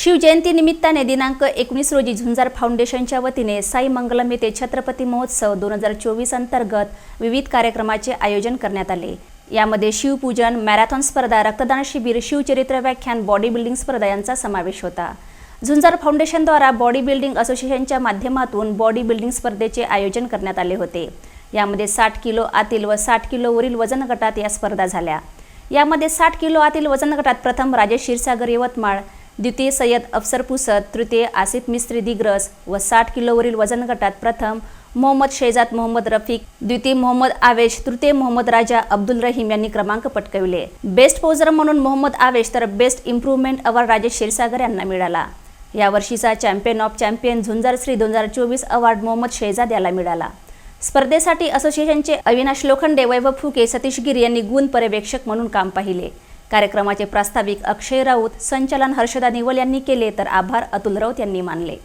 शिवजयंती निमित्ताने दिनांक एकोणीस रोजी झुंजार फाउंडेशनच्या वतीने साई मंगलम येथे छत्रपती महोत्सव दोन हजार चोवीस अंतर्गत विविध कार्यक्रमाचे आयोजन करण्यात आले. यामध्ये शिवपूजन मॅरेथॉन स्पर्धा रक्तदान शिबिर शिवचरित्र व्याख्यान बॉडी बिल्डिंग स्पर्धा यांचा समावेश होता. झुंजार फाउंडेशनद्वारा बॉडी बिल्डिंग असोसिएशनच्या माध्यमातून बॉडी बिल्डिंग स्पर्धेचे आयोजन करण्यात आले होते. यामध्ये साठ किलो आतील व साठ किलोवरील वजन गटात या स्पर्धा झाल्या. यामध्ये साठ किलो आतील वजन गटात प्रथम राजेश क्षीरसागर यवतमाळ द्वितीय सय्यद अफसर पुसद तृतीय आसिफ मिस्त्री दिग्रस व साठ किलोवरील वजन गटात प्रथम मोहम्मद शेजाद मोहम्मद रफिक द्वितीय मोहम्मद आवेश तृतीय मोहम्मद राजा अब्दुल रहीम यांनी क्रमांक पटकविले. बेस्ट पोजर म्हणून मोहम्मद आवेश तर best improvement award Rajesh Kshirsagar यांना मिळाला. यावर्षीचा champion of champion Zunjar Shri दोन हजार चोवीस अवॉर्ड मोहम्मद शेजाद याला मिळाला. स्पर्धेसाठी असोसिएशनचे अविनाश लोखंडे वैभव फुके सतीश गिरी यांनी गुण पर्यवेक्षक म्हणून काम पाहिले. कार्यक्रमाचे प्रास्ताविक अक्षय राऊत संचालन हर्षदा निवल यांनी केले तर आभार अतुल राऊत यांनी मानले.